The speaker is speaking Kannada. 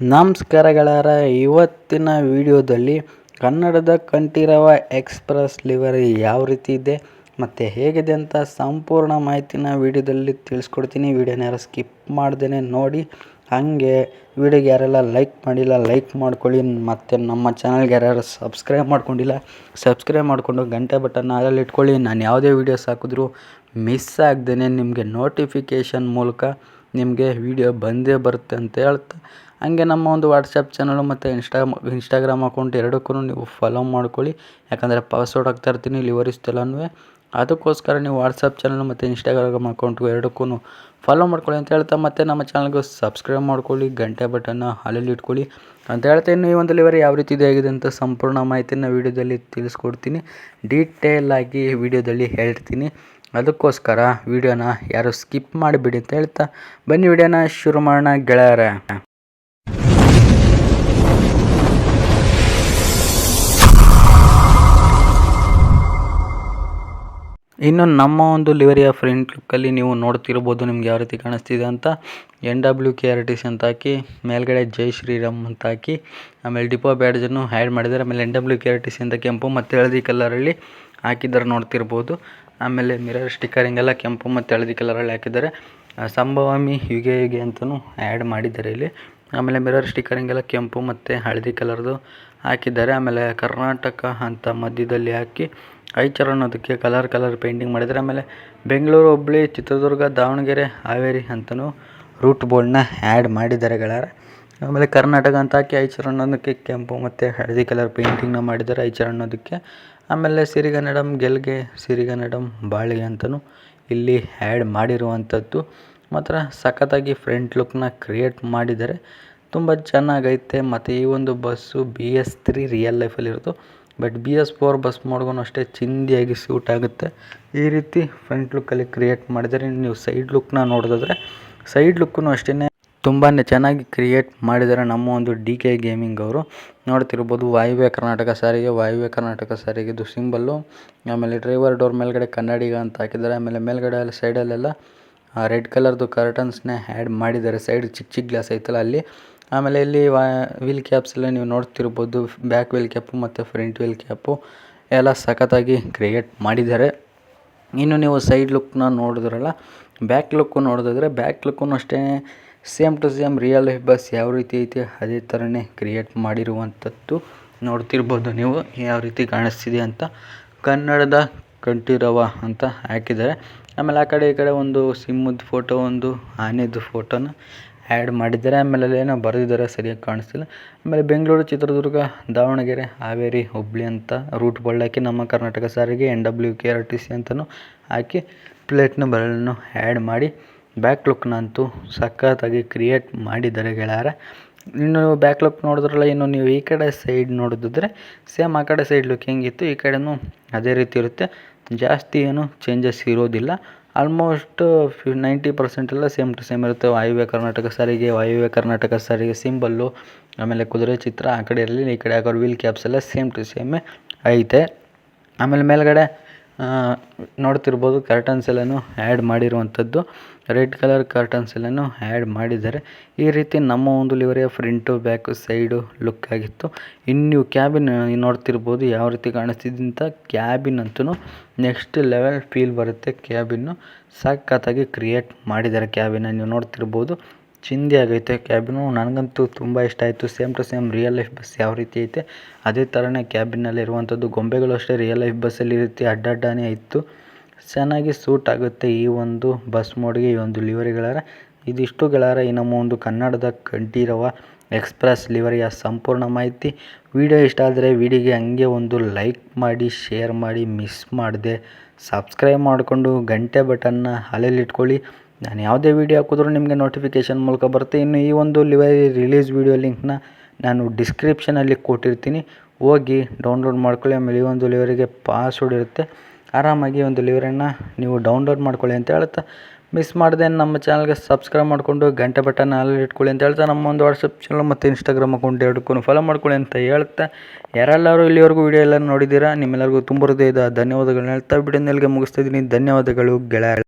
ನಮಸ್ಕಾರ ಗೆಳೆಯರ ಇವತ್ತಿನ ವಿಡಿಯೋದಲ್ಲಿ ಕನ್ನಡದ ಕಂಠೀರವ ಎಕ್ಸ್ಪ್ರೆಸ್ ಲಿವರಿ ಯಾವ ರೀತಿ ಇದೆ, ಮತ್ತು ಹೇಗಿದೆ ಅಂತ ಸಂಪೂರ್ಣ ಮಾಹಿತಿನ ವಿಡಿಯೋದಲ್ಲಿ ತಿಳಿಸ್ಕೊಡ್ತೀನಿ. ವಿಡಿಯೋನ ಯಾರು ಸ್ಕಿಪ್ ಮಾಡ್ದೇ ನೋಡಿ, ಹಾಗೆ ವಿಡಿಯೋಗೆ ಯಾರೆಲ್ಲ ಲೈಕ್ ಮಾಡಿಲ್ಲ, ಲೈಕ್ ಮಾಡ್ಕೊಳ್ಳಿ. ಮತ್ತು ನಮ್ಮ ಚಾನಲ್ಗೆ ಯಾರ್ಯಾರು ಸಬ್ಸ್ಕ್ರೈಬ್ ಮಾಡ್ಕೊಂಡಿಲ್ಲ, ಸಬ್ಸ್ಕ್ರೈಬ್ ಮಾಡಿಕೊಂಡು ಗಂಟೆ ಬಟನ್ ಅದರಲ್ಲಿ ಇಟ್ಕೊಳ್ಳಿ. ನಾನು ಯಾವುದೇ ವೀಡಿಯೋಸ್ ಹಾಕಿದ್ರು ಮಿಸ್ ಆಗ್ದೇ ನಿಮಗೆ ನೋಟಿಫಿಕೇಷನ್ ಮೂಲಕ ನಿಮಗೆ ವಿಡಿಯೋ ಬಂದೇ ಬರುತ್ತೆ ಅಂತ ಹೇಳ್ತಾ. ಹಂಗೆ ನಮ್ಮ ಒಂದು ವಾಟ್ಸಪ್ ಚಾನಲು ಮತ್ತು ಇನ್ಸ್ಟಾ ಇನ್ಸ್ಟಾಗ್ರಾಮ್ ಅಕೌಂಟ್ ಎರಡಕ್ಕೂ ನೀವು ಫಾಲೋ ಮಾಡ್ಕೊಳ್ಳಿ. ಯಾಕಂದರೆ ಪಾಸ್ವರ್ಡ್ ಹಾಕ್ತಾ ಇರ್ತೀನಿ ಲಿವರಿಸ್ತೆಲ್ಲನೂ ಅದಕ್ಕೋಸ್ಕರ ನೀವು ವಾಟ್ಸಪ್ ಚಾನಲ್ ಮತ್ತು ಇನ್ಸ್ಟಾಗ್ರಾಮ್ ಅಕೌಂಟು ಎರಡಕ್ಕೂ ಫಾಲೋ ಮಾಡ್ಕೊಳ್ಳಿ ಅಂತ ಹೇಳ್ತಾ. ಮತ್ತು ನಮ್ಮ ಚಾನಲ್ಗೆ ಸಬ್ಸ್ಕ್ರೈಬ್ ಮಾಡ್ಕೊಳ್ಳಿ, ಗಂಟೆ ಬಟನ್ನ ಹಾಲಲ್ಲಿ ಇಟ್ಕೊಳ್ಳಿ. ಅಂತ ಹೇಳ್ತಾ ಇನ್ನು ಈ ಒಂದು ಲಿವರಿ ಯಾವ ರೀತಿ ಇದೆ ಆಗಿದೆ ಅಂತ ಸಂಪೂರ್ಣ ಮಾಹಿತಿನ ವೀಡಿಯೋದಲ್ಲಿ ತಿಳಿಸ್ಕೊಡ್ತೀನಿ. ಡೀಟೇಲ್ ಆಗಿ ವಿಡಿಯೋದಲ್ಲಿ ಹೇಳ್ತೀನಿ. ಅದಕ್ಕೋಸ್ಕರ ವಿಡಿಯೋನ ಯಾರು ಸ್ಕಿಪ್ ಮಾಡಿಬಿಡಿ ಅಂತ ಹೇಳ್ತಾ ಬನ್ನಿ ವಿಡಿಯೋನ ಶುರು ಮಾಡೋಣ ಗೆಳೆಯರ. ಇನ್ನು ನಮ್ಮ ಒಂದು ಲಿವರಿಯ ಫ್ರಂಟ್ ಲುಕ್ಕಲ್ಲಿ ನೀವು ನೋಡ್ತಿರ್ಬೋದು ನಿಮ್ಗೆ ಯಾವ ರೀತಿ ಕಾಣಿಸ್ತಿದೆ ಅಂತ. N W K R T C ಅಂತ ಹಾಕಿ, ಮೇಲ್ಗಡೆ ಜೈ ಶ್ರೀರಾಮ್ ಅಂತ ಹಾಕಿ, ಆಮೇಲೆ ಡಿಪೋ ಬ್ಯಾಡ್ಜನ್ನು ಆ್ಯಡ್ ಮಾಡಿದ್ದಾರೆ. ಆಮೇಲೆ N W K R T C ಅಂತ ಕೆಂಪು ಮತ್ತು ಹಳದಿ ಕಲರಲ್ಲಿ ಹಾಕಿದ್ದಾರೆ ನೋಡ್ತಿರ್ಬೋದು. ಆಮೇಲೆ ಮಿರರ್ ಸ್ಟಿಕ್ಕರಿಂಗ್ ಎಲ್ಲ ಕೆಂಪು ಮತ್ತು ಹಳದಿ ಕಲರಲ್ಲಿ ಹಾಕಿದ್ದಾರೆ. ಸಂಭವಾಮಿ ಯುಗೆ ಯುಗೆ ಅಂತಲೂ ಆ್ಯಡ್ ಮಾಡಿದ್ದಾರೆ ಇಲ್ಲಿ. ಆಮೇಲೆ ಮಿರರ್ ಸ್ಟಿಕ್ಕರಿಂಗ್ ಎಲ್ಲ ಕೆಂಪು ಮತ್ತು ಹಳದಿ ಕಲರ್ದು ಹಾಕಿದ್ದಾರೆ. ಆಮೇಲೆ ಕರ್ನಾಟಕ ಅಂತ ಮಧ್ಯದಲ್ಲಿ ಹಾಕಿ ಐಚರ್ ಅನ್ನೋದಕ್ಕೆ ಕಲರ್ ಕಲರ್ ಪೇಂಟಿಂಗ್ ಮಾಡಿದ್ದಾರೆ. ಆಮೇಲೆ ಬೆಂಗಳೂರು, ಹುಬ್ಳಿ, ಚಿತ್ರದುರ್ಗ, ದಾವಣಗೆರೆ, ಹಾವೇರಿ ಅಂತಲೂ ರೂಟ್ ಬೋರ್ಡ್ನ ಆ್ಯಡ್ ಮಾಡಿದ್ದಾರೆ ಗೆಳೆಯರೆ ಆಮೇಲೆ ಕರ್ನಾಟಕ ಅಂತ ಹಾಕಿ ಐಚರ್ ಅನ್ನೋದಕ್ಕೆ ಕೆಂಪು ಮತ್ತು ಹಳದಿ ಕಲರ್ ಪೇಂಟಿಂಗ್ನ ಮಾಡಿದ್ದಾರೆ. ಐಚರ್ ಅನ್ನೋದಕ್ಕೆ ಆಮೇಲೆ ಸಿರಿಗನ್ನಡಂ ಗೆಲ್ಗೆ ಸಿರಿಗನ್ನಡಂ ಬಾಳಿಗೆ ಅಂತಲೂ ಇಲ್ಲಿ ಆ್ಯಡ್ ಮಾಡಿರುವಂಥದ್ದು. ಮಾತ್ರ ಸಖತ್ತಾಗಿ ಫ್ರಂಟ್ ಲುಕ್ನ ಕ್ರಿಯೇಟ್ ಮಾಡಿದ್ದಾರೆ ತುಂಬ ಚೆನ್ನಾಗೈತೆ. ಮತ್ತು ಈ ಒಂದು bus B S three real ಲೈಫಲ್ಲಿರೋದು but B S four bus ಮಾಡ್ಗೂ ಅಷ್ಟೇ ಚಿಂದಿಯಾಗಿ ಸೂಟ್ ಆಗುತ್ತೆ. ಈ ರೀತಿ ಫ್ರಂಟ್ ಲುಕ್ಕಲ್ಲಿ ಕ್ರಿಯೇಟ್ ಮಾಡಿದರೆ, ನೀವು ಸೈಡ್ ಲುಕ್ನ ನೋಡೋದಾದ್ರೆ ಸೈಡ್ ಲುಕ್ಕೂ ಅಷ್ಟೇ ತುಂಬಾ ಚೆನ್ನಾಗಿ ಕ್ರಿಯೇಟ್ ಮಾಡಿದ್ದಾರೆ ನಮ್ಮ ಒಂದು ಡಿ ಕೆ ಗೇಮಿಂಗ್ ಅವರು. ನೋಡ್ತಿರ್ಬೋದು ವಾಯುವ್ಯ ಕರ್ನಾಟಕ ಸಾರಿಗೆ, ವಾಯುವ್ಯ ಕರ್ನಾಟಕ ಸಾರಿಗೆದು ಸಿಂಬಲ್ಲು ಆಮೇಲೆ ಡ್ರೈವರ್ ಡೋರ್ ಮೇಲ್ಗಡೆ ಕನ್ನಡಿಗ ಅಂತ ಹಾಕಿದ್ದಾರೆ. ಆಮೇಲೆ ಮೇಲ್ಗಡೆ ಅಲ್ಲಿ ಸೈಡಲ್ಲೆಲ್ಲ ರೆಡ್ ಕಲರ್ದು ಕರ್ಟನ್ಸ್ನ ಆ್ಯಡ್ ಮಾಡಿದ್ದಾರೆ. ಸೈಡ್ ಚಿಕ್ಕ ಚಿಕ್ಕ ಗ್ಲಾಸ್ ಐತಲ್ಲ ಅಲ್ಲಿ. ಆಮೇಲೆ ಇಲ್ಲಿ ವಾ ವೀಲ್ ಕ್ಯಾಪ್ಸ್ ಎಲ್ಲ ನೀವು ನೋಡ್ತಿರ್ಬೋದು. ಬ್ಯಾಕ್ ವೀಲ್ ಕ್ಯಾಪು ಮತ್ತು ಫ್ರಂಟ್ ವೀಲ್ ಕ್ಯಾಪು ಎಲ್ಲ ಸಖತ್ತಾಗಿ ಕ್ರಿಯೇಟ್ ಮಾಡಿದ್ದಾರೆ. ಇನ್ನು ನೀವು ಸೈಡ್ ಲುಕ್ನ ನೋಡಿದ್ರಲ್ಲ ಬ್ಯಾಕ್ ಲುಕ್ಕು ನೋಡಿದ್ರೆ ಬ್ಯಾಕ್ ಲುಕ್ಕೂ ಅಷ್ಟೇ same to same real life bus ಯಾವ ರೀತಿ ಐತೆ, ಅದೇ ಥರನೇ ಕ್ರಿಯೇಟ್ ಮಾಡಿರುವಂಥದ್ದು ನೋಡ್ತಿರ್ಬೋದು ನೀವು, ಯಾವ ರೀತಿ ಕಾಣಿಸ್ತಿದೆ ಅಂತ. ಕನ್ನಡದ ಕಂಠೀರವ ಅಂತ ಹಾಕಿದ್ದಾರೆ. ಆಮೇಲೆ ಆ ಕಡೆ ಈ ಕಡೆ ಒಂದು ಸಿಂಹದ ಫೋಟೋ ಒಂದು ಆನೆದು ಫೋಟೋನ ಆ್ಯಡ್ ಮಾಡಿದ್ದಾರೆ. ಆಮೇಲೆ ಅಲ್ಲೇನೋ ಬರೆದಿದ್ದಾರೆ, ಸರಿಯಾಗಿ ಕಾಣಿಸ್ತಿಲ್ಲ. ಆಮೇಲೆ ಬೆಂಗಳೂರು, ಚಿತ್ರದುರ್ಗ, ದಾವಣಗೆರೆ, ಹಾವೇರಿ ಹುಬ್ಬಳ್ಳಿ ಅಂತ ರೂಟ್ ಬಳ್ಳಾಕಿ ನಮ್ಮ ಕರ್ನಾಟಕ ಸಾರಿಗೆ N W K R T C ಅಂತಲೂ ಹಾಕಿ ಪ್ಲೇಟ್ ಬರಲನ್ನು ಆ್ಯಡ್ ಮಾಡಿ ಬ್ಯಾಕ್ ಲುಕ್ನಂತೂ ಸಖತ್ತಾಗಿ ಕ್ರಿಯೇಟ್ ಮಾಡಿದ್ದಾರೆ ಗೆಳೆಯರ. ಇನ್ನು ಬ್ಯಾಕ್ ಲುಕ್ ನೋಡಿದ್ರಲ್ಲ, ಇನ್ನು ನೀವು ಈ ಕಡೆ ಸೈಡ್ ನೋಡಿದ್ರೆ ಸೇಮ್ ಆ ಕಡೆ ಸೈಡ್ ಲುಕ್ ಹೆಂಗಿತ್ತು, ಈ ಕಡೆಯೂ ಅದೇ ರೀತಿ ಇರುತ್ತೆ. ಜಾಸ್ತಿ ಏನು ಚೇಂಜಸ್ ಇರೋದಿಲ್ಲ. ಆಲ್ಮೋಸ್ಟ್ ಫಿ ನೈಂಟಿ ಪರ್ಸೆಂಟ್ ಎಲ್ಲ ಸೇಮ್ ಟು ಸೇಮ್ ಇರುತ್ತೆ. ವಾಯುವ್ಯ ಕರ್ನಾಟಕ ಸಾರಿಗೆ, ವಾಯುವ್ಯ ಕರ್ನಾಟಕ ಸಾರಿಗೆ ಸಿಂಬಲ್ಲು ಆಮೇಲೆ ಕುದುರೆ ಚಿತ್ರ ಆ ಕಡೆ ಇರಲಿ, ಈ ಕಡೆ ಹಾಕೋರು ವೀಲ್ ಕ್ಯಾಪ್ಸ್ ಎಲ್ಲ ಸೇಮ್ ಟು ಸೇಮೇ ಐತೆ. ಆಮೇಲೆ ಮೇಲ್ಗಡೆ ನೋಡ್ತಿರ್ಬೋದು ಕರ್ಟನ್ಸ್ ಎಲ್ಲನೂ ಆ್ಯಡ್ ಮಾಡಿರುವಂಥದ್ದು. ರೆಡ್ ಕಲರ್ ಕರ್ಟನ್ಸ್ ಎಲ್ಲನೂ ಆ್ಯಡ್ ಮಾಡಿದ್ದಾರೆ. ಈ ರೀತಿ ನಮ್ಮ ಒಂದು ಲಿವರಿಯ ಫ್ರಂಟು ಬ್ಯಾಕು ಸೈಡು ಲುಕ್ ಆಗಿತ್ತು. ಇನ್ನು ನೀವು ಕ್ಯಾಬಿನ್ ನೋಡ್ತಿರ್ಬೋದು ಯಾವ ರೀತಿ ಕಾಣಿಸ್ತಿದೆ ಅಂತ. ಕ್ಯಾಬಿನ್ ಅಂತೂ ನೆಕ್ಸ್ಟ್ ಲೆವೆಲ್ ಫೀಲ್ ಬರುತ್ತೆ. ಕ್ಯಾಬಿನ್ನು ಸಖತ್ತಾಗಿ ಕ್ರಿಯೇಟ್ ಮಾಡಿದ್ದಾರೆ ಕ್ಯಾಬಿನ ನೀವು ನೋಡ್ತಿರ್ಬೋದು. ಚಿಂದಿ ಆಗೈತೆ ಕ್ಯಾಬಿನು ನನಗಂತೂ ತುಂಬ ಇಷ್ಟ ಆಯಿತು. Same to same real life bus ಯಾವ ರೀತಿ ಐತೆ, ಅದೇ ಥರನೇ ಕ್ಯಾಬಿನಲ್ಲಿ ಇರುವಂಥದ್ದು ಗೊಂಬೆಗಳು ಅಷ್ಟೇ ರಿಯಲ್ ಲೈಫ್ ಬಸ್ಸಲ್ಲಿ ಈ ರೀತಿ ಅಡ್ಡಾಡ್ಡಾನೇ ಇತ್ತು. ಚೆನ್ನಾಗಿ ಸೂಟ್ ಆಗುತ್ತೆ ಈ ಒಂದು ಬಸ್ ಮೋಡ್ಗೆ, ಈ ಒಂದು ಲಿವರಿಗಳಾರ ಇದಿಷ್ಟು ಗೆಳೆಯರ ಈ ನಮ್ಮ ಒಂದು ಕನ್ನಡದ ಕಂಠೀರವ ಎಕ್ಸ್ಪ್ರೆಸ್ ಲಿವರಿಯ ಸಂಪೂರ್ಣ ಮಾಹಿತಿ. ವಿಡಿಯೋ ಇಷ್ಟ ಆದರೆ ವಿಡಿಯೋಗೆ ಹಂಗೆ ಒಂದು ಲೈಕ್ ಮಾಡಿ ಶೇರ್ ಮಾಡಿ ಮಿಸ್ ಮಾಡಿದೆ. ಸಬ್ಸ್ಕ್ರೈಬ್ ಮಾಡಿಕೊಂಡು ಗಂಟೆ ಬಟನ್ನ ಅಲ್ಲಲ್ಲಿಟ್ಕೊಳ್ಳಿ ನಾನು ಯಾವುದೇ ವೀಡಿಯೋ ಹಾಕಿದ್ರು ನಿಮಗೆ ನೋಟಿಫಿಕೇಷನ್ ಮೂಲಕ ಬರುತ್ತೆ. ಇನ್ನು ಈ ಒಂದು ಲಿವರಿ ರಿಲೀಸ್ ವೀಡಿಯೋ ಲಿಂಕ್ನ ನಾನು ಡಿಸ್ಕ್ರಿಪ್ಷನಲ್ಲಿ ಕೊಟ್ಟಿರ್ತೀನಿ. ಹೋಗಿ ಡೌನ್ಲೋಡ್ ಮಾಡ್ಕೊಳ್ಳಿ. ಆಮೇಲೆ ಈ ಒಂದು ಲಿವರಿಗೆ ಪಾಸ್ವರ್ಡ್ ಇರುತ್ತೆ. ಆರಾಮಾಗಿ ಒಂದು ಲಿವರನ್ನು ನೀವು ಡೌನ್ಲೋಡ್ ಮಾಡ್ಕೊಳ್ಳಿ ಅಂತ ಹೇಳ್ತಾ ಮಿಸ್ ಮಾಡಿದೆ ನಮ್ಮ ಚಾನಲ್ಗೆ ಸಬ್ಸ್ಕ್ರೈಬ್ ಮಾಡಿಕೊಂಡು ಗಂಟೆ ಬಟನ್ ಅಲ್ಲಿ ಇಟ್ಕೊಳ್ಳಿ ಅಂತ ಹೇಳ್ತಾ. ನಮ್ಮ ಒಂದು ವಾಟ್ಸಪ್ ಚಾನಲ್ ಮತ್ತು ಇನ್ಸ್ಟಾಗ್ರಾಮ್ ಅಕೌಂಟ್ ಎರಡಕ್ಕೂ ಫಾಲೋ ಮಾಡ್ಕೊಳ್ಳಿ ಅಂತ ಹೇಳ್ತಾ ಯಾರೆಲ್ಲರೂ ಇಲ್ಲಿವರೆಗೂ ವಿಡಿಯೋ ಎಲ್ಲ ನೋಡಿದ್ದೀರಾ? ನಿಮ್ಮೆಲ್ಲರಿಗೂ ತುಂಬ ಹೃದಯದ ಧನ್ಯವಾದಗಳನ್ನ ಹೇಳ್ತಾ. ವಿಡಿಯೋನೆಲ್ಗೆ ಮುಗಿಸ್ತಾ ಇದ್ದೀನಿ? ಧನ್ಯವಾದಗಳು ಗೆಳೆಯ